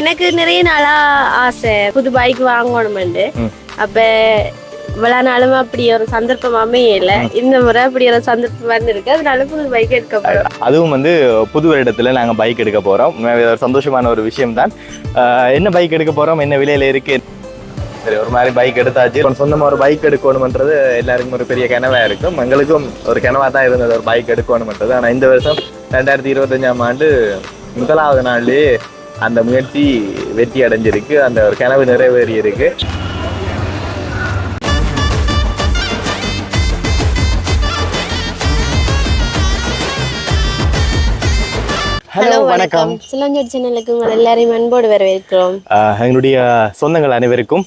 எனக்கு நிறைய நாளா ஆசை. புது பைக் வாங்கணும்னு அப்ப இவ்வளவு நாளும் அப்படி ஒரு சந்தர்ப்பம் அமையல இந்த முறை அப்படி ஒரு சந்தர்ப்பம் வந்திருக்கு அதனால புது பைக் எடுக்க போறோம். அதுவும் வந்து புது வருடத்துல நாங்க பைக் எடுக்க போறோம். ஒரு சந்தோஷமான ஒரு விஷயம் தான் என்ன பைக் எடுக்க போறோம்? என்ன விலையில இருக்கு? சரி ஒரு மாதிரி பைக் எடுத்தாச்சு. இப்போ சொந்தமா ஒரு பைக் எடுக்கணும்ன்றது எல்லாருக்கும் ஒரு பெரிய கனவா இருக்கும். எங்களுக்கும் ஒரு கனவா தான் இருந்தது ஒரு பைக் எடுக்கணும்ன்றது. ஆனா இந்த வருஷம் ரெண்டாயிரத்தி இருபத்தஞ்சாம் ஆண்டு முதலாவது நாள்லயே அந்த முயற்சி வெற்றி அடைஞ்சிருக்கு. அந்த ஒரு கனவு நிறைவேறி இருக்கு ஹலோ வணக்கம். சிலஞ்சோட் சேனலுக்கு உங்கள் எல்லாரையும் அன்போடு வரவேற்கிறோம். எங்களுடைய சொந்தங்கள் அனைவருக்கும்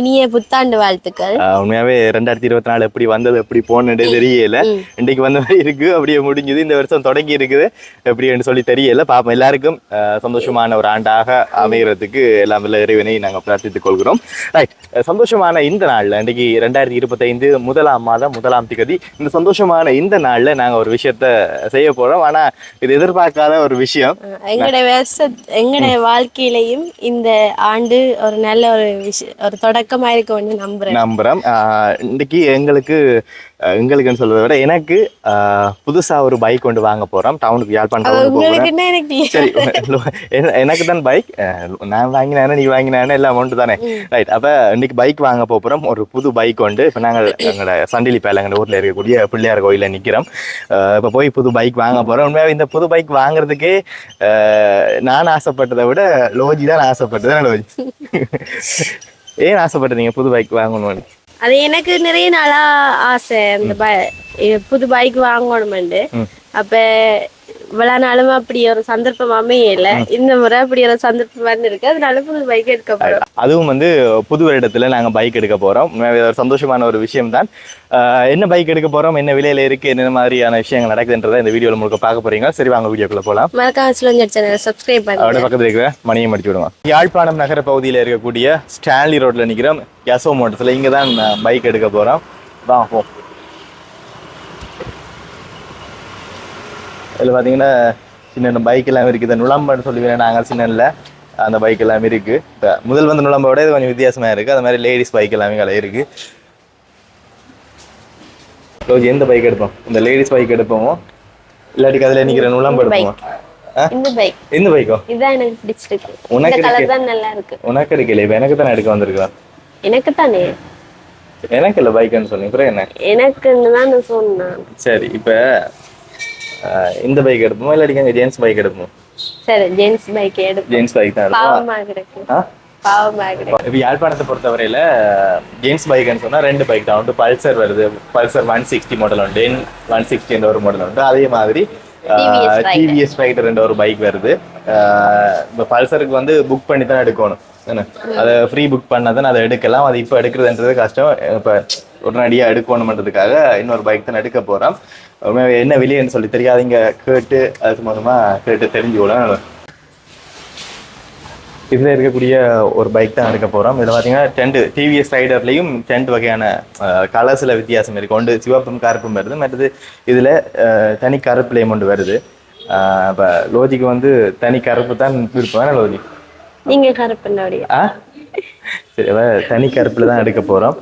இனிய புத்தாண்டு வாழ்த்துக்கள். உண்மையாவே ரெண்டாயிரத்தி இருபத்தி நாலு எப்படி வந்தது எப்படி போனது தெரியல. இன்னைக்கு வந்த மாதிரி இருக்கு அப்படியே முடிஞ்சது. இந்த வருஷம் தொடங்கி இருக்குது. எப்படின்னு சொல்லி தெரியல. பாப்போம் எல்லாருக்கும் சந்தோஷமான ஒரு ஆண்டாக அமைகிறதுக்கு எல்லாம் வல்ல இறைவனை நாங்கள் பிரார்த்தித்துக் கொள்கிறோம். ரைட் சந்தோஷமான இந்த நாள்ல இன்னைக்கு ரெண்டாயிரத்தி இருபத்தைந்து முதலாம் மாதம் முதலாம் திகதி இந்த சந்தோஷமான இந்த நாள்ல நாங்க ஒரு விஷயத்த செய்ய போறோம். ஆனா இது எதிர்பார்க்காத ஒரு விஷயம். எங்களுடைய வருஷ எங்களுடைய வாழ்க்கையிலையும் இந்த ஆண்டு ஒரு நல்ல ஒரு விஷயம் ஒரு தொடக்கமா இருக்கும்னு நம்புறேன். நம்புறோம் ஆஹ் இன்னைக்கு எங்களுக்கு எங்களுக்குன்னு சொல்றதை விட எனக்கு ஆஹ் புதுசா ஒரு பைக் கொண்டு வாங்க போறோம். டவுனுக்கு யாழ்ப்பாணம். சரி என- எனக்கு தான் பைக் நான் வாங்கினேன் நீ வாங்கினேன் எல்லாம் அமௌண்ட் தானே. ரைட் அப்ப இன்னைக்கு பைக் வாங்க போறோம். ஒரு புது பைக் உண்டு இப்போ நாங்கள் எங்களோட சண்டிலி பேல எங்கள் ஊர்ல இருக்கக்கூடிய பிள்ளையார் கோயிலில் நிக்கிறோம். ஆஹ் இப்ப போய் புது பைக் வாங்க போறோம். உண்மையாவே இந்த புது பைக் வாங்குறதுக்கே நான் ஆசைப்பட்டதை விட லோஜி தான் ஆசைப்பட்டது. லோஜி? ஏன் ஆசைப்பட்டீங்க புது பைக் வாங்கணும்னு? அது எனக்கு நிறைய நாளா ஆசை. அந்த ப- இ- புது பைக் வாங்கணும்னு. அப்ப இவ்வளவு நாளும் அப்படி ஒரு சந்தர்ப்பம் அமையல இந்த முறை அப்படி ஒரு சந்தர்ப்பம் வந்திருக்கு அதனால புது பைக் எடுக்க போறோம். அதுவும் வந்து புது வருடத்துல நாங்க பைக் எடுக்க போறோம். ஒரு சந்தோஷமான ஒரு விஷயம் தான் என்ன பைக் எடுக்க போறோம்? என்ன விலையில இருக்கு? என்ன மாதிரியான விஷயங்கள் நடக்குதுன்றதை இந்த வீடியோல முழுக்க பார்க்க போறீங்க. சரி வாங்க வீடியோக்குள்ள போலாம். மறக்காம சிலஞ்சர் சேனல் சப்ஸ்கிரைப் பண்ணுங்க. அவட பக்கத்துல இருக்கிற மணியை மடிச்சு விடுவோம் யாழ்ப்பாணம் நகர பகுதியில் இருக்கக்கூடிய ஸ்டான்லி ரோட்ல நிக்கிறோம். யசோ மோட்டர்ஸ்ல இங்க தான் பைக் எடுக்க போறோம். வா போ. இதில் பார்த்தீங்கன்னா சின்ன பைக் எல்லாம் இருக்குது. நுழம்புன்னு சொல்லுவேன் நாங்கள் சின்னல அந்த பைக் எல்லாமே இருக்கு இப்ப முதல் வந்து நுழம்பை விட இது கொஞ்சம் வித்தியாசமா இருக்கு அது மாதிரி லேடிஸ் பைக் எல்லாமே கடை இருக்கு ரோஜி எந்த பைக் எடுப்போம்? இந்த லேடிஸ் பைக் எடுப்போமோ? இல்லாட்டிக்கு அதுல நிக்கிற நுழம்பு எடுப்போம்? இந்த பைக் எந்த பைக்கோ இதுதான் எனக்கு பிடிச்சிருக்கு இந்த உனக்கு கலர் தான் நல்லா இருக்கு. உனக்கு எடுக்கல இப்ப எனக்கு தானே எடுக்க வந்திருக்கலாம் எனக்கு தானே. எனக்கு இல்லை பைக்குன்னு சொன்னீங்க. அப்புறம் என்ன? எனக்குன்னு தான் நான் சொன்னேன். சரி இப்ப இந்த பைக் எடுப்போமா? இல்லாட்டி ஜென்ஸ் பைக் எடுப்போம்? சரி ஜென்ஸ் பைக் எடுப்போம். ஜென்ஸ் பைக் தான் பாவமா கிடக்கு. ஆ? பாவமா கிடக்கு. இப்போ யாழ்ப்பாணத்தை பொறுத்தவரையில ஜென்ஸ் பைக்னு சொன்னா ரெண்டு பைக் தான் உண்டு. பல்சர் வருது. பல்சர் ஒன் சிக்ஸ்டி மாடல் உண்டு. என் ஒன் சிக்ஸ்டி என்ற ஒரு மாடல் உண்டு. அதே மாதிரி. டிவிஎஸ் ஸ்பைடர் என்ற ஒரு பைக் வருது. இப்போ பல்சருக்கு வந்து புக் பண்ணி தான் எடுக்கணும். என்ன? அதை ஃப்ரீ புக் பண்ணா தான் அதை எடுக்கலாம். அது இப்போ எடுக்கிறதுன்றது கஷ்டம். இப்போ உடனடியாக எடுக்கணுன்றதுக்காக இன்னொரு பைக் தான் எடுக்க போகிறோம் என்ன விலைன்னு சொல்லி தெரியாதீங்க. கேட்டு அது சம்மந்தமா கேட்டு தெரிஞ்சுக்கலாம் இதில் இருக்கக்கூடிய ஒரு பைக் தான் எடுக்க போகிறோம் இதில் பார்த்தீங்கன்னா டென்ட் டிவிஎஸ் ரைடர்லையும் டென்ட் வகையான கலர்ஸில் வித்தியாசம் இருக்கு. ஒன்று சிவப்பும் கருப்பும் வருது. மற்றது இதில் தனி கருப்புலேயும் ஒன்று வருது. இப்போ லோஜிக்கு வந்து தனி கருப்பு தான் விருப்பம். வேணா லோஜி நீங்க கருப்பண்ணோடைய ஆ? சரி தனி கருப்பில் தான் எடுக்க போகிறோம்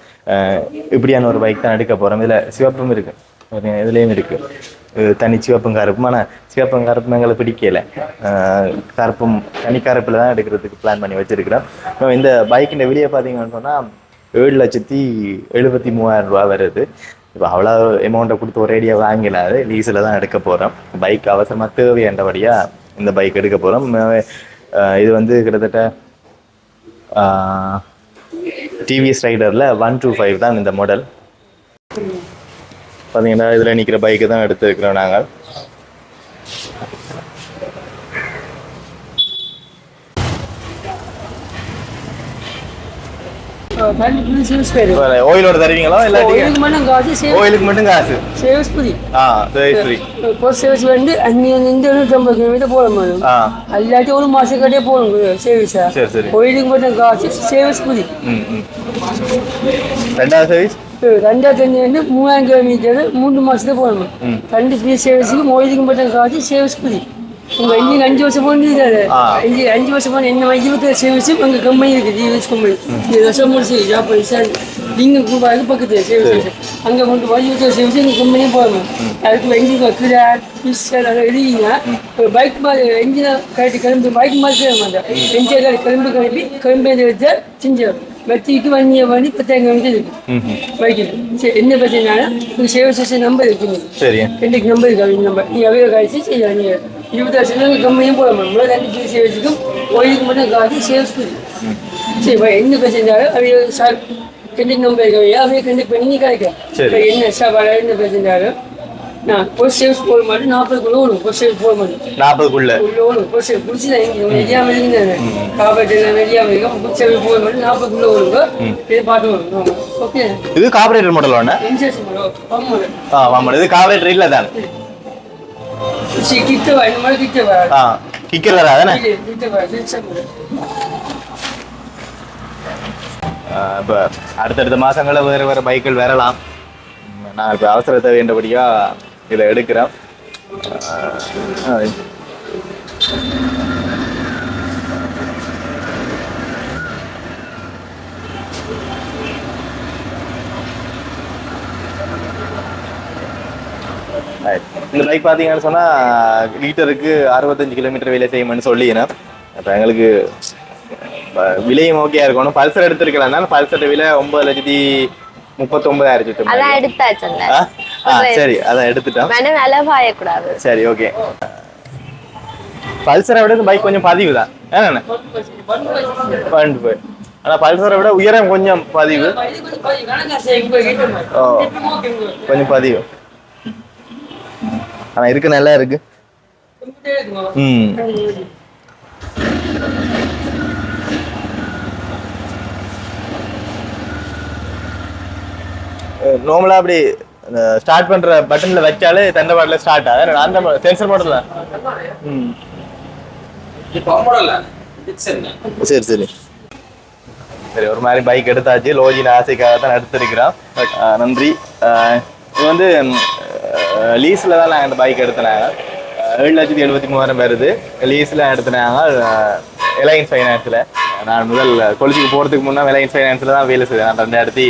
இப்படியான ஒரு பைக் தான் எடுக்க போகிறோம் இதில் சிவப்பும் இருக்கு. பார்த்தீங்கன்னா இதுலேயும் இருக்குது தனி சிவப்பும் கருப்பும் ஆனால் சிவப்பும் கருப்பும் எங்களை பிடிக்கல. கருப்பும் தனி கருப்பில் தான் எடுக்கிறதுக்கு பிளான் பண்ணி வச்சுருக்கிறோம். இப்போ இந்த பைக்கின் வெளியே பார்த்தீங்கன்னு சொன்னால் ஏழு லட்சத்தி எழுபத்தி மூவாயிரம் ரூபா வருது. இப்போ அவ்வளோ அமௌண்ட்டை கொடுத்து ஒரேடியாக வாங்கிடாது லீஸில் தான் எடுக்க போகிறோம் பைக் அவசரமாக தேவையாண்டபடியாக இந்த பைக் எடுக்க போகிறோம் இது வந்து கிட்டத்தட்ட டிவிஎஸ் ரைடரில் ஒன் டூ ஃபைவ் தான் இந்த மாடல் பார்த்தீங்கன்னா இதில் நிற்கிற பைக்கு தான் எடுத்துருக்கிறோம் நாங்கள். ஓயிலோட தருவீங்களா இல்லாட்டி ஓயிலுக்கு மட்டும் காசு சேவ்ஸ் புதி ஆ சரி இப்போ சேவ்ஸ் வந்து கிலோமீட்டர் ஆ. அல்லாட்டி ஒரு மாசம் கட்டே போகணும் சேவிஸா சரி சரி. கோயிலுக்கு மட்டும் காசு சேவ்ஸ் புதி ம் ம். ரெண்டாவது சர்வீஸ் ரெண்டாயிரத்தி அஞ்சு வந்து மூவாயிரம் கிலோமீட்டர் மூணு மாசத்துல போகணும் ரெண்டு ஃப்ரீ சேவிஸுக்கு கோயிலுக்கு மட்டும் காசு சேவ்ஸ் புதி உங்க இன்ஜின் அஞ்சு வருஷம் ஆ. இஞ்சி அஞ்சு வருஷம் போன என்ன இருபத்தி சேவிச்சு உங்க கம்பெனி இருக்கு ஜிஎஸ் கம்பெனி இது வருஷம் முடிச்சு ஜாப்பா சார் நீங்க கூப்பாது பக்கத்து சேவிச்சு அங்க கொண்டு போய் இருபத்தி சேவிச்சு எங்க கம்பெனியும் போகணும் அதுக்கு என்ஜின் ஃபிஷ் அதெல்லாம் எழுதிங்கன்னா ஒரு பைக் மாதிரி என்ஜினை கரெக்ட் கிளம்பி பைக் மாதிரி மாட்டேன் என்ஜின் கிளம்பி கிளம்பி கிளம்பி எடுத்து செஞ்சோம் வெத்திக்கு வண்டியை வண்டி பத்தாயிரம் வந்து இருக்கு பைக்கில் சரி என்ன பிரச்சனைனாலும் உங்க சேவை ஸ்டேஷன் நம்பர் இருக்குங்க சரி ரெண்டுக்கு நம்பர் இருக்கு அவங்க நம்பர் நீ அவைய காய்ச்சி செய்யலாம் நீங்கள் இருபத்தி வருஷம் கம்மியும் முடியும் முதல்ல ரெண்டு பேர் சேவச்சுக்கும் ஒயிலுக்கு மட்டும் காய்ச்சி பண்ணி சரி என்ன பிரச்சனைனாலும் அவைய சார் கண்டிக்கு நம்பர் இருக்க அவைய கண்டிப்பாக பண்ணி கிடைக்கும் என்ன சாப்பாடு என்ன பிரச்சனைனாலும் சேவ்ஸ் போட மாட்டேன் நாற்பதுக்குள்ள ஒரு சேவ் போட மாட்டேன் நாற்பதுக்குள்ள உள்ள ஒரு சேவ் பிடிச்சிதான் இங்கே வெளியாமல் இருந்தாங்க காப்பாட்டு வெளியாமல் இருக்கும் புடிச்சவை போட மாட்டேன் நாற்பதுக்குள்ள ஓடுங்க இதை பார்த்து வரும் ஓகே இது மாடல் இன்சூரன்ஸ் ஆ ஆமாம் இது கார்பரேட்டர் இல்லை தான் சரி கிட்ட வா இந்த மாதிரி கிட்ட வா ஆ கிக்கர் வராதானே இது கிட்ட வா சென்சார் இப்போ அடுத்தடுத்த மாதங்களில் வேறு வேறு பைக்குகள் வரலாம் நான் இப்போ அவசரத்தை வேண்டபடியாக இதை எடுக்கிறேன். இந்த பைக் பார்த்தீங்கன்னு சொன்னால் லீட்டருக்கு அறுபத்தஞ்சு கிலோமீட்டர் வேலை செய்யும்னு சொல்லினேன் அப்போ எங்களுக்கு விலையும் ஓகேயா இருக்கணும் பல்சர் எடுத்துருக்கலாம் பல்சர் விலை ஒன்பது லட்சத்தி முப்பத்தொன்பதாயிரம் சுத்தம் அதான் சரி அதான் எடுத்துட்டோம். சரி ஓகே. பல்சரை விட பைக் கொஞ்சம் பதிவு தான். போய் ஆனால் பல்சரை விட உயரம் கொஞ்சம் பதிவு. ஓ கொஞ்சம் பதிவு. ஆனால் இருக்கு நல்லா இருக்கு. ம். நார்மலாக அப்படி ஸ்டார்ட் பண்ற பட்டன்ல வச்சாலே தண்டை பாட்டில் ஸ்டார்ட் ஆகுது. அந்த சென்சர் மாடல் ம். சரி சரி. சரி ஒரு மாதிரி பைக் எடுத்தாச்சு. லோஜின் ஆசைக்காக தான் எடுத்திருக்கிறோம் ஆஹ் நன்றி. இது வந்து லீஸில் தான் நாங்கள் இந்த பைக் எடுத்தினாங்க. ஏழு லட்சத்தி எழுபத்தி மூவாயிரம் வருது. லீஸில் எடுத்தினாங்க. எலையன்ஸ் ஃபைனான்ஸில் நான் முதல் கொலிச்சிக்கு போகிறதுக்கு முன்னே எலையன்ஸ் ஃபைனான்ஸில் தான் வேலை செய்தேன். நான் ரெண்டாயிரத்தி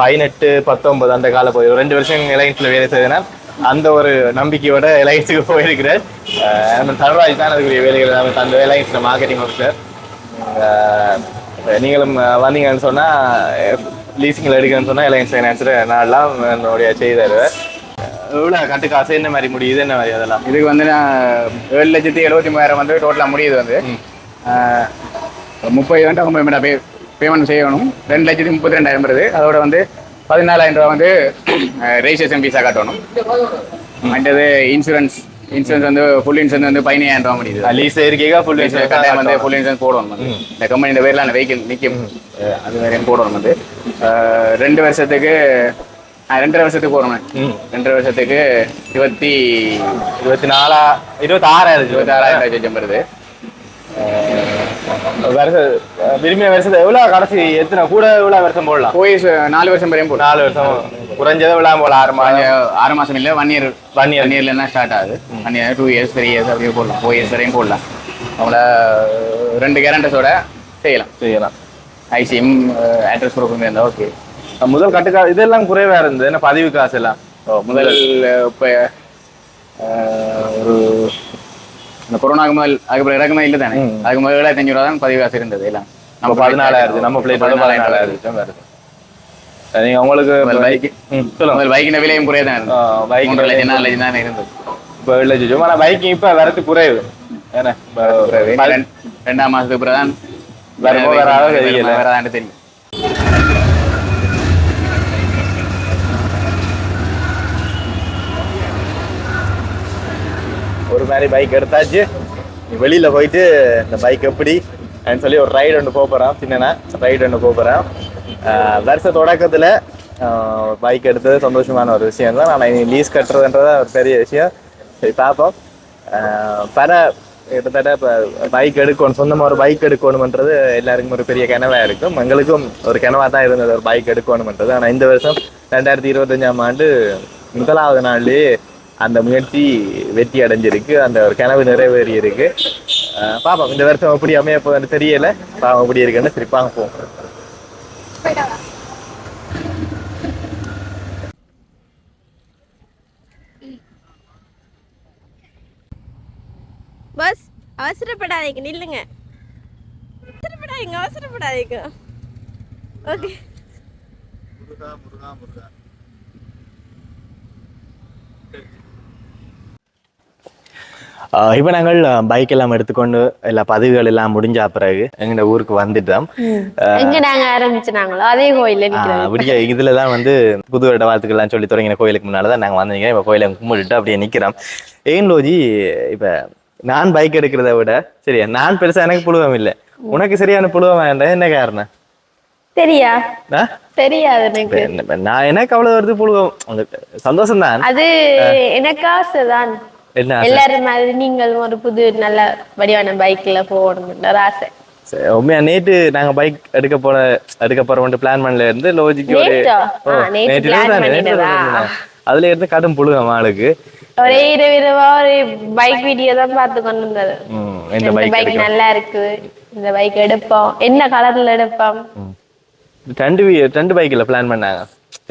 பதினெட்டு பத்தொன்பது அந்த கால போய் ரெண்டு வருஷம் எலையன்ஸில் வேலை செய்தேன். அந்த ஒரு நம்பிக்கையோட எலையன்ஸுக்கு போயிருக்கிறேன். ஆஹ் நம்ம தனராஜ் தான் அதுக்குரிய வேலைகள் நம்ம அந்த எலையன்ஸில் மார்க்கெட்டிங் ஆஃபீஸர் நீங்களும் வந்தீங்கன்னு சொன்னா லீசிங்கில் எடுக்கணும்னு சொன்னா எலையன்ஸ் ஃபைனான்ஸில் நான்லாம் என்னுடைய செய்தார். எவ்வளோ கட்டு காசு என்ன மாதிரி முடியுது என்ன மாதிரி அதெல்லாம்? இதுக்கு வந்து நான் ஏழு லட்சத்தி எழுபத்தி மூவாயிரம் வந்து டோட்டலாக முடியுது வந்து. முப்பது வந்து அவங்க பே பேமெண்ட் செய்யணும். ரெண்டு லட்சத்தி முப்பத்தி ரெண்டாயிரம் வருது. அதோட வந்து பதினாலாயிரம் ரூபா வந்து ரெஜிஸ்ட்ரேஷன் ஃபீஸாக கட்டணும். மற்றது இன்சூரன்ஸ் இன்சூரன்ஸ் வந்து ஃபுல் இன்சூரன்ஸ் வந்து பதினாயிரம் ரூபா முடியுது. லீஸ் இருக்கீங்க ஃபுல் கட்டாயம் வந்து ஃபுல் இன்சூரன்ஸ் போடணும் வந்து. இந்த கம்பெனி இந்த பேரில் அந்த வெஹிக்கிள் நிற்கும் அது வரையும் போடணும் வந்து. ரெண்டு வருஷத்துக்கு ரெண்டரை வருஷத்துக்கு போடணும். ம். ரெண்டரை வருஷத்துக்கு இருபத்தி இருபத்தி நாலா இருபத்தி ஆறாயிரம் இருபத்தாறாயிரம் லட்சம் வருது. வருஷம் விரும்பிய வருஷத்தை எவ்வளோ கடைசி எத்தனை கூட எவ்வளோ வருஷம் போடலாம்? போய் நாலு வருஷம் வரையும் போடலாம். நாலு வருஷம் குறைஞ்சதை விழாம போல ஆறு மாதம். கொஞ்சம் ஆறு மாசம் இல்ல one year One year. One இயர்ல என்ன ஸ்டார்ட் ஆகுது. One year two years three years அப்படியே போடலாம். ஃபோர் இயர்ஸ் வரையும் போடலாம். அவங்கள ரெண்டு கேரண்டஸோட செய்யலாம். செய்யலாம். ஐசிஎம் அட்ரஸ் ப்ரூஃப் இருந்தால் ஓகே முதல் கட்டுக்கா இதெல்லாம் குறைவா இருந்தது? என்ன பதிவு காசு எல்லாம்? முதல் இப்போ இந்த கொரோனாக்கு முதல் அதுக்கு இறக்குமே இல்லை தானே? அதுக்கு முதல் ஏழாயிரத்தி அஞ்சூறு ரூபா தான் பதிவு காசு இருந்தது எல்லாம். நம்ம பதினாலாயிரத்து நம்ம பிளேட் பதினாலாயிரம் வருது. நீங்க உங்களுக்கு ம், சொல்லுங்க. பைக்கின விலையும் குறைய தான் bike மூன்றரை லட்சம் நாலு லட்சம் தான் இருந்தது. இப்போ ஏழு லட்சம் ஆனா பைக் இப்ப வரது குறைவு. ஏன்னா ரெண்டாம் மாசத்துக்கு பிறகு தான் தெரியல. வராதான்னு தெரியும் ஒரு மாதிரி பைக் எடுத்தாச்சு. நீ வெளியில் போயிட்டு இந்த பைக் எப்படி? அப்படின்னு சொல்லி ஒரு ரைடு ஒன்று போக போகிறோம் சின்னனா ரைடு ஒன்று போக போகிறோம் வருஷ தொடக்கத்தில் பைக் எடுத்தது சந்தோஷமான ஒரு விஷயம் தான். ஆனால் லீஸ் கட்டுறதுன்றது ஒரு பெரிய விஷயம். சரி பார்ப்போம். பல கிட்டத்தட்ட இப்போ பைக் எடுக்கணும் சொந்தமாக ஒரு பைக் எடுக்கணுமன்றது எல்லாருக்கும் ஒரு பெரிய கனவாக இருக்கும். எங்களுக்கும் ஒரு கனவாக தான் இருந்தது ஒரு பைக் எடுக்கணுமன்றது. ஆனால் இந்த வருஷம் ரெண்டாயிரத்தி இருபத்தஞ்சாம் ஆண்டு முதலாவது நாள்லேயே அந்த முயற்சி வெற்றி அடைஞ்சிருக்கு. அந்த ஒரு கனவு நிறைவேறி இருக்கு அஹ் பாப்போம். இந்த வருஷம் எப்படி அமைய போகுதுன்னு தெரியல. பாவம் எப்படி இருக்குன்னு சரி வாங்க போவோம். பஸ் அவசரப்படாதீங்க. நில்லுங்க. அவசரப்படாதீங்க அவசரப்படாதீங்க. ஓகே ஆஹ் இப்ப நாங்கள் பைக் எல்லாம் எடுத்துக்கொண்டு எல்லா பதிவுகள் எல்லாம் முடிஞ்ச பிறகு எங்க ஊருக்கு வந்துட்டோம். நாங்க ஆரம்பிச்சுனாங்களோ அதே நிக்கிறோம் அப்படியே இதுல தான் வந்து புது வருட வாழ்த்துக்கள்லாம் சொல்லி தொடங்கின கோயிலுக்கு முன்னால தான் நாங்கள் வந்து நிற்கிறோம் இப்போ கோயிலை கும்பிட்டுட்டு அப்படியே நிற்கிறோம் ஏன் லோஜி இப்போ நான் பைக் எடுக்கிறத விட சரியா நான் பெருசா எனக்கு புழுவம் இல்லை. உனக்கு சரியான புழுவம் வேண்டாம். என்ன காரணம்? தெரியா? தெரியாது எனக்கு. நான் எனக்கு அவ்வளவு வருது புழுவம். சந்தோஷம் தான் அது எனக்கு ஆசைதான்? எல்லாரும் மாதிரி நீங்கள் ஒரு புது நல்ல வடிவான பைக்ல போகணும்னு ஒரு ஆசை. உண்மையா நேற்று நாங்க பைக் எடுக்க போற எடுக்க போறோம் பிளான் பண்ணல இருந்து லோஜிக்கு ஒரு. அதுல இருந்து கடும் புழுவம் ஆளுக்கு. ஒரே இரவு இரவா ஒரு பைக் வீடியோ தான் பார்த்து கொண்டு வந்தது. ம், இந்த பைக் நல்லா இருக்கு இந்த பைக் எடுப்போம். என்ன கலர்ல எடுப்போம்? ரெண்டு ரெண்டு பைக்ல பிளான் பண்ணாங்க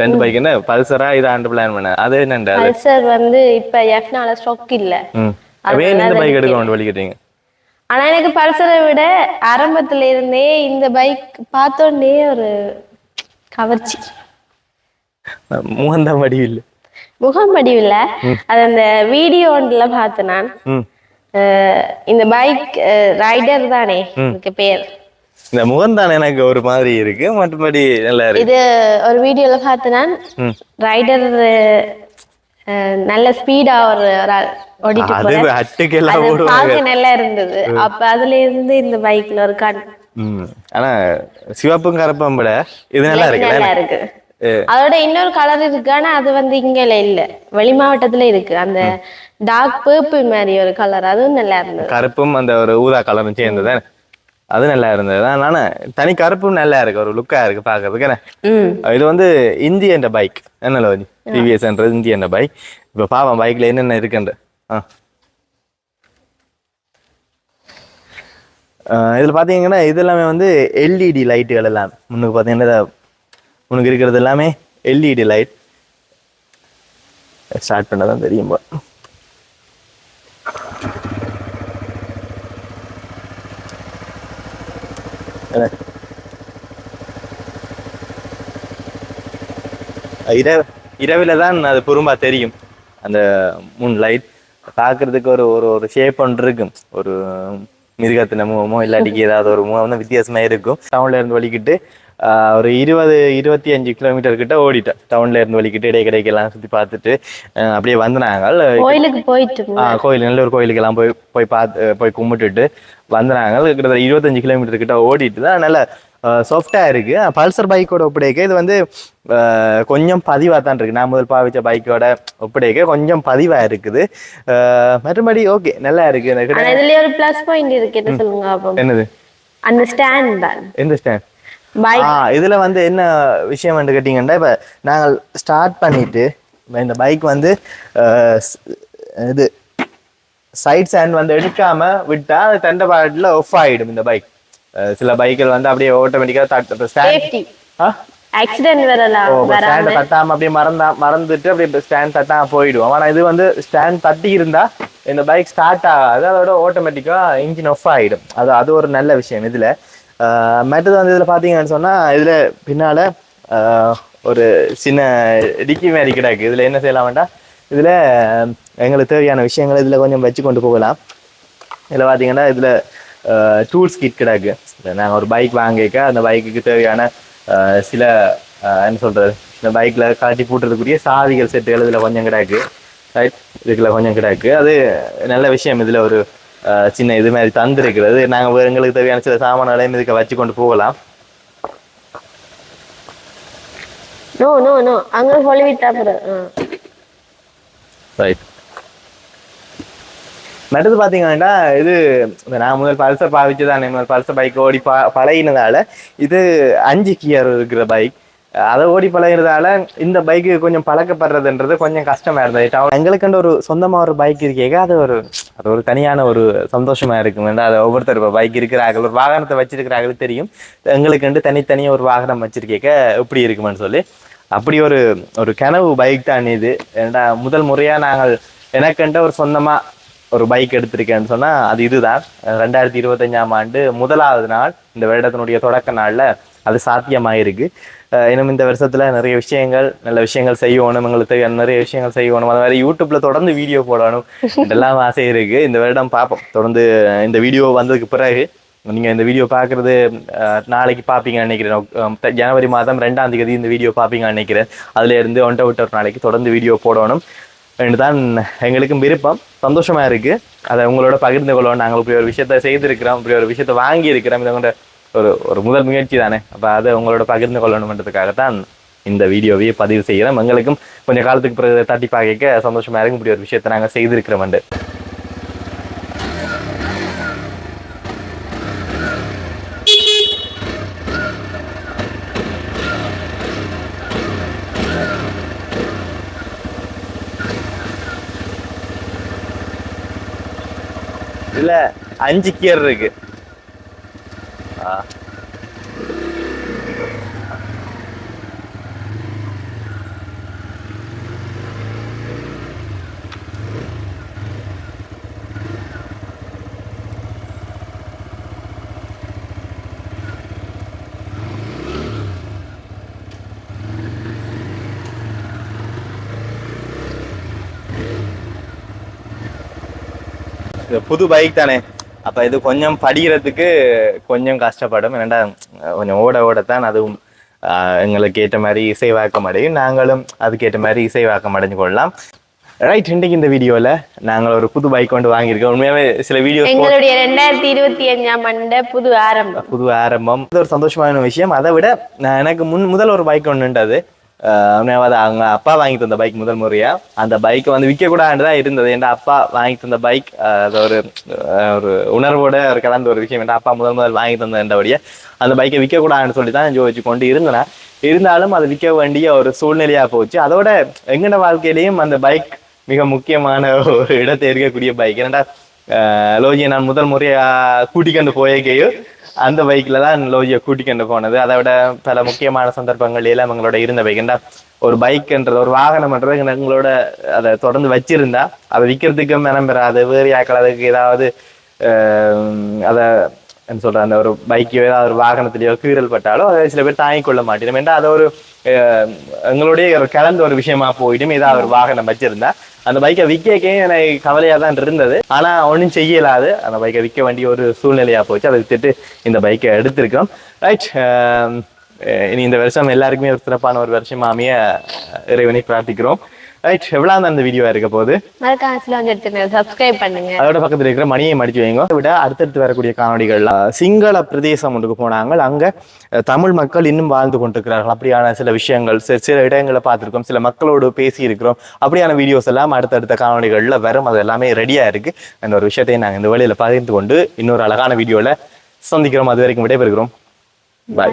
ரெண்டு பைக் என்ன பல்சரா இதாண்டு பிளான் பண்ணாங்க அது என்னண்டா அது பல்சர் வந்து இப்ப எஃப்னால ஸ்டாக் இல்ல வேணும் இந்த அதை பைக் எடுக்க கொண்டு வலிக்கிறீங்க ஆனா எனக்கு பல்சரை விட ஆரம்பத்துல இருந்தே இந்த பைக் பார்த்தோன்னே ஒரு கவர்ச்சி முகந்தான் வடிவில் முகம் வடிவில்ல அது அந்த வீடியோ ஒன்றுல பார்த்தேன் நான் இந்த பைக் ரைடர் தானே இதுக்கு பேர் இந்த முகம்தான் எனக்கு ஒரு மாதிரி இருக்கு. மற்றபடி நல்லா இருக்கு. இது ஒரு வீடியோல பார்த்தேன். ரைடர் நல்ல ஸ்பீடா ஒரு அது. அட்டுக்கெல்லாம் அது ஓடுவாங்க. நல்லா இருந்தது. அப்ப அதுல இருந்து இந்த பைக்ல ஒரு கண் ஆனா சிவப்பும் கருப்பும் விட இது நல்லா இருக்கு நல்லா இருக்கு. அதோட இன்னொரு கலர் இருக்கு. ஆனா அது வந்து இங்கல இல்ல. வெளி மாவட்டத்துல இருக்கு. அந்த டார்க் பர்பிள் மாதிரி ஒரு கலர் அதுவும் நல்லா இருந்தது. கருப்பும் அந்த ஒரு ஊதா கலரும் சேர்ந்தது. அது நல்லா இருந்தது. ஆனா தனி கருப்பும் நல்லா இருக்கு. ஒரு லுக்கா இருக்கு பாக்குறதுக்கு என்ன? இது வந்து இந்தியன் பைக் என்ன டிவிஎஸ்ன்றது இந்தியன் பைக் இப்ப பாவம் பைக்ல என்னென்ன இருக்குன்ற. இதுல பாத்தீங்கன்னா இது எல்லாமே வந்து எல்இடி லைட்டுகள் எல்லாம். முன்னுக்கு பாத்தீங்கன்னா இத- முன்னுக்கு இருக்கிறது எல்லாமே எல்இடி லைட் ஸ்டார்ட் பண்ணதான் தெரியும் போ. என்ன? இரவு இரவில் தான் அது பொறும்பா தெரியும். அந்த முன் லைட் பார்க்கறதுக்கு ஒரு ஒரு ஒரு ஷேப் ஒன்று இருக்கும். ஒரு மிருகத்தின முகமோ இல்லாட்டிக்கு ஏதாவது ஒரு முகம் வந்து வித்தியாசமாக இருக்கும். டவுன்ல இருந்து வலிக்கிட்டு ஒரு இருபது இருபத்தி அஞ்சு கிலோமீட்டர் கிட்ட ஓடிட்டேன். டவுன்ல இருந்து வலிக்கிட்டு இடை கடைக்கெல்லாம் சுத்தி பார்த்துட்டு அப்படியே வந்து நாங்கள் கோயிலுக்கு போயிட்டு கோயில் நல்ல ஒரு கோயிலுக்கெல்லாம் போய் போய் பார்த்து போய் கும்பிட்டுட்டு வந்தாங்க கிட்டத்தட்ட இருபத்தஞ்சு கிலோமீட்டர் கிட்ட ஓடிட்டு தான் நல்ல சாஃப்டாக இருக்கு. பல்சர் பைக்கோட ஒப்படைக்க இது வந்து கொஞ்சம் பதிவாக தான் இருக்கு. நான் முதல் பாவிச்ச பைக்கோட ஒப்படைக்க கொஞ்சம் பதிவாக இருக்குது. மற்றபடி ஓகே நல்லா இருக்கு. இந்த ஆனா கிட்ட- இதுல ஒரு பிளஸ் பாயிண்ட் இருக்கு. என்ன சொல்லுங்க அப்போ? என்னது? அந்த ஸ்டாண்ட் தான். எந்த ஸ்டாண்ட் இதுல வந்து என்ன விஷயம் வந்து கேட்டீங்கன்னா இப்ப நாங்கள் ஸ்டார்ட் பண்ணிட்டு இந்த பைக் வந்து இது சைட் ஸ்டாண்ட் வந்து எடுக்காம விட்டா அது தண்டை பாட்டில் ஆஃப் ஆயிடும் இந்த பைக் சில பைக்கில் வந்து அப்படியே ஆட்டோமேட்டிக்கா ஸ்டாண்ட் ஆக்சிடென்ட் வரலாம் ஸ்டாண்ட் தட்டாம அப்படியே மறந்தா மறந்துட்டு அப்படியே ஸ்டாண்ட் தட்டாம போயிடுவோம். ஆனா இது வந்து ஸ்டாண்ட் தட்டி இருந்தா இந்த பைக் ஸ்டார்ட் ஆகாது அதோட ஆட்டோமேட்டிக்கா இன்ஜின் ஆஃப் ஆயிடும். அது அது ஒரு நல்ல விஷயம் இதுல. மற்றது வந்து இதில் பார்த்தீங்கன்னு சொன்னால் இதில் பின்னால் ஒரு சின்ன டிக்கி மாதிரி கிடக்கு. இதில் என்ன செய்யலாம் வேண்டாம் இதில் எங்களுக்கு தேவையான விஷயங்களை இதில் கொஞ்சம் வச்சு கொண்டு போகலாம். இதில் பார்த்தீங்கன்னா இதில் டூல்ஸ் கிட் கிடக்கு. நாங்கள் ஒரு பைக் வாங்கிக்க அந்த பைக்குக்கு தேவையான சில என்ன சொல்கிறது இந்த பைக்கில் கட்டி பூட்டுறதுக்குரிய சாவிகள் செட்டுகள் இதில் கொஞ்சம் கிடக்கு. ரைட் இதுக்குள்ள கொஞ்சம் கிடக்கு. அது நல்ல விஷயம். இதில் ஒரு சின்ன இது மாதிரி தந்திருக்கிறது. நாங்கள் எங்களுக்கு தேவையான சில சாமான்களையும் இதுக்கு வச்சு கொண்டு போகலாம். நோ நோ நோ அங்க அப்புறம் ரைட் மற்றது பார்த்தீங்கன்னா இது நான் முதல் பல்சர் பாவிச்சு தான் முதல் பல்சர் பைக் ஓடி பா பழகினதால இது அஞ்சு கியர் இருக்கிற பைக் அதை ஓடி பழகிறதால இந்த பைக்கு கொஞ்சம் பழக்கப்படுறதுன்றது கொஞ்சம் கஷ்டமா இருந்தது. டவுன் எங்களுக்குன்ற ஒரு சொந்தமா ஒரு பைக் இருக்கேங்க. அது ஒரு அது ஒரு தனியான ஒரு சந்தோஷமா இருக்கும் ஏன்னா அது ஒவ்வொருத்தர் இப்போ பைக் இருக்கிறார்கள் ஒரு வாகனத்தை வச்சிருக்கிறார்கள் தெரியும். எங்களுக்குண்டு தனித்தனியாக ஒரு வாகனம் வச்சிருக்கேக்க எப்படி இருக்குமென்னு சொல்லி. அப்படி ஒரு ஒரு கனவு பைக் தான் இது. ஏன்னா முதல் முறையாக நாங்கள் எனக்குன்ற ஒரு சொந்தமாக ஒரு பைக் எடுத்திருக்கேன்னு சொன்னால் அது இதுதான். ரெண்டாயிரத்தி இருபத்தஞ்சாம் ஆண்டு முதலாவது நாள் இந்த வருடத்தினுடைய தொடக்க நாளில் அது சாத்தியமாயிருக்கு. இன்னும் இந்த வருஷத்துல நிறைய விஷயங்கள் நல்ல விஷயங்கள் செய்யணும் எங்களுக்கு நிறைய விஷயங்கள் செய்யணும். அது மாதிரி யூடியூப்ல தொடர்ந்து வீடியோ போடணும். இதெல்லாம் ஆசை இருக்கு. இந்த வருடம் பார்ப்போம் தொடர்ந்து இந்த வீடியோ வந்ததுக்கு பிறகு நீங்க இந்த வீடியோ பாக்குறது நாளைக்கு பார்ப்பீங்கன்னு நினைக்கிறேன். ஜனவரி மாதம் ரெண்டாம் தேதி இந்த வீடியோ பார்ப்பீங்கன்னு நினைக்கிறேன். அதுல இருந்து ஒன்றை விட்டு ஒரு நாளைக்கு தொடர்ந்து வீடியோ போடணும். என்று தான் எங்களுக்கும் விருப்பம். சந்தோஷமா இருக்கு. அதை உங்களோட பகிர்ந்து கொள்ளணும். நாங்கள் இப்படி ஒரு விஷயத்த செய்திருக்கிறோம் இப்படி ஒரு விஷயத்த வாங்கி இருக்கிறோம் இதை கொண்ட ஒரு ஒரு முதல் முயற்சி தானே? அப்ப அதை உங்களோட பகிர்ந்து கொள்ளணுன்றதுக்காகத்தான் இந்த வீடியோவையே பதிவு செய்கிறோம். எங்களுக்கும் கொஞ்சம் காலத்துக்கு பிறகு தட்டி பார்க்க சந்தோஷமா இருக்கும். இப்படி ஒரு விஷயத்தை நாங்கள் செய்திருக்கிறோம் இதுல அஞ்சு கியர் இருக்கு ஆ. இது புது பைக் தானே அப்ப இது கொஞ்சம் படிக்கிறதுக்கு கொஞ்சம் கஷ்டப்படும். ஏன்னா கொஞ்சம் ஓட ஓடத்தான் அதுவும் எங்களுக்கு ஏற்ற மாதிரி இசைவாக்கம் அடையும். நாங்களும் அதுக்கேற்ற மாதிரி இசைவாக்கம் அடைஞ்சு கொள்ளலாம். ரைட் இன்றைக்கு இந்த வீடியோல நாங்கள் ஒரு புது பைக் கொண்டு வாங்கியிருக்கோம். உண்மையாவே சில வீடியோஸ் எங்களுடைய ரெண்டாயிரத்தி இருபத்தி அஞ்சாம் ஆண்டு புது ஆரம்பம். புது ஆரம்பம். இது ஒரு சந்தோஷமான விஷயம். அதை விட நான் எனக்கு முன் முதல் ஒரு பைக் ஒன்றுன்றது உண்மையாவது அவங்க அப்பா வாங்கி தந்த பைக் முதல் முறையாக அந்த பைக்கை வந்து விற்க தான் இருந்தது. ஏன்டா அப்பா வாங்கி தந்த பைக் அது ஒரு ஒரு உணர்வோட ஒரு கலந்த ஒரு விஷயம். ஏன்டா அப்பா முதல் முதல் வாங்கி தந்தபடியே அந்த பைக்கை விற்க கூடாதுன்னு சொல்லி தான் யோசிச்சு கொண்டு இருந்தேன் இருந்தாலும் அதை விற்க வேண்டிய ஒரு சூழ்நிலையா போச்சு. அதோட எங்கட வாழ்க்கையிலையும் அந்த பைக் மிக முக்கியமான ஒரு இடத்தை இருக்கக்கூடிய பைக் ஏன்னா லோஜியை நான் முதல் முறையா கூட்டிக்கொண்டு போயிருக்கையோ அந்த பைக்கில் தான் லோஜியை கூட்டிக்கொண்டு போனது. அதை விட பல முக்கியமான சந்தர்ப்பங்கள் எல்லாம் எங்களோட இருந்த பைக் ஒரு பைக்ன்றது ஒரு வாகனம்ன்றது எங்களோட அதை தொடர்ந்து வச்சிருந்தா அதை விற்கிறதுக்கும் மனம் பெறாது. வேறு யாக்கள் அதுக்கு ஏதாவது அதை என்ன சொல்ற அந்த ஒரு பைக்கையோ ஏதாவது ஒரு வாகனத்திலேயோ கீறல் பட்டாலோ அதை சில பேர் தாங்கிக் கொள்ள மாட்டேன். ஏன்னா அது ஒரு அஹ், எங்களுடைய ஒரு கலந்த ஒரு விஷயமா போயிட்டும் ஏதாவது ஒரு வாகனம் வச்சிருந்தா அந்த பைக்கை விற்கக்கே எனக்கு கவலையாக தான் இருந்தது. ஆனா ஒன்றும் செய்யலாது அந்த பைக்கை விற்க வேண்டிய ஒரு சூழ்நிலையா போச்சு. அதை வித்துட்டு இந்த பைக்கை எடுத்திருக்கோம். ரைட் இனி இந்த வருஷம் எல்லாருக்குமே ஒரு சிறப்பான ஒரு வருஷமா அமைய இறைவனை பிரார்த்திக்கிறோம். ரைட் எவ்வளவு தான் அந்த வீடியோவா இருக்க போகுது? மறக்காம சிலவங்க எடுத்துங்க சப்ஸ்கிரைப் பண்ணுங்க. அதோட பக்கத்துல இருக்கிற மணியை மடிச்சு வைங்க. விட அடுத்தடுத்து வரக்கூடிய காணொளிகள்லாம் சிங்கள பிரதேசம் ஒன்றுக்கு போனாங்க. அங்க தமிழ் மக்கள் இன்னும் வாழ்ந்து கொண்டிருக்கிறார்கள். அப்படியான சில விஷயங்கள் சில சில இடங்களை பார்த்திருக்கோம். சில மக்களோடு பேசி இருக்கிறோம் அப்படியான வீடியோஸ் எல்லாம் அடுத்தடுத்த காணொளிகள்ல வரும். அது எல்லாமே ரெடியா இருக்கு. அந்த ஒரு விஷயத்தை நாங்க இந்த வழியில பகிர்ந்து கொண்டு இன்னொரு அழகான வீடியோல சந்திக்கிறோம். அது வரைக்கும் விடைபெறுகிறோம். பாய்